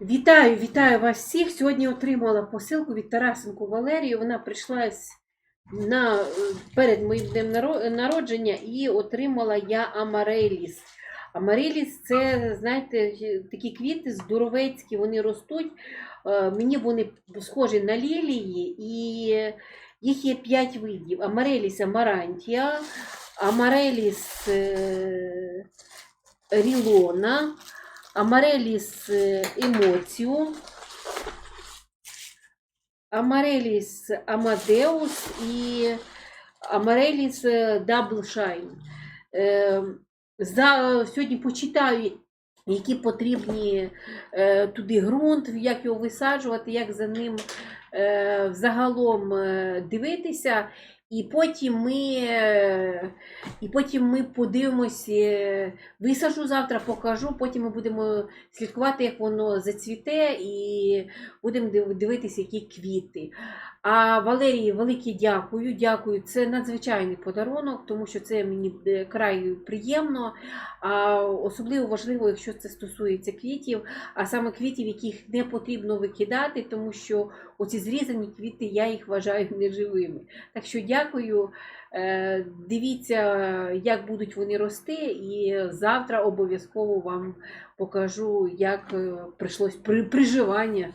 Вітаю, вітаю вас всіх. Сьогодні отримала посилку від Тарасенко Валерію. Вона прийшла на, е, перед моїм днем народження і отримала я Амареліс. Амареліс це, знаєте, такі квіти здоровецькі, вони ростуть. Е, Мені вони схожі на лілії, і їх є п'ять видів: Амареліс амарантія, Амареліс е, рілона, Амареліс е, емоціо, Амареліс Амадеус і Амареліс Дабл Шайн. Е, За, сьогодні почитаю, які потрібні е, туди ґрунт, як його висаджувати, як за ним е, взагалом е, дивитися. І потім ми, і потім ми подивимось, висаджу завтра, покажу, потім ми будемо слідкувати, як воно зацвіте, і будемо дивитися, які квіти. А Валерії, велике дякую. Дякую. Це надзвичайний подарунок, тому що це мені е, край приємно. А особливо важливо, якщо це стосується квітів, а саме квітів, яких не потрібно викидати, тому що оці зрізані квіти я їх вважаю неживими. Так що дякую. Е, Дивіться, як будуть вони рости, і завтра обов'язково вам покажу, як е, прийшлось при, приживання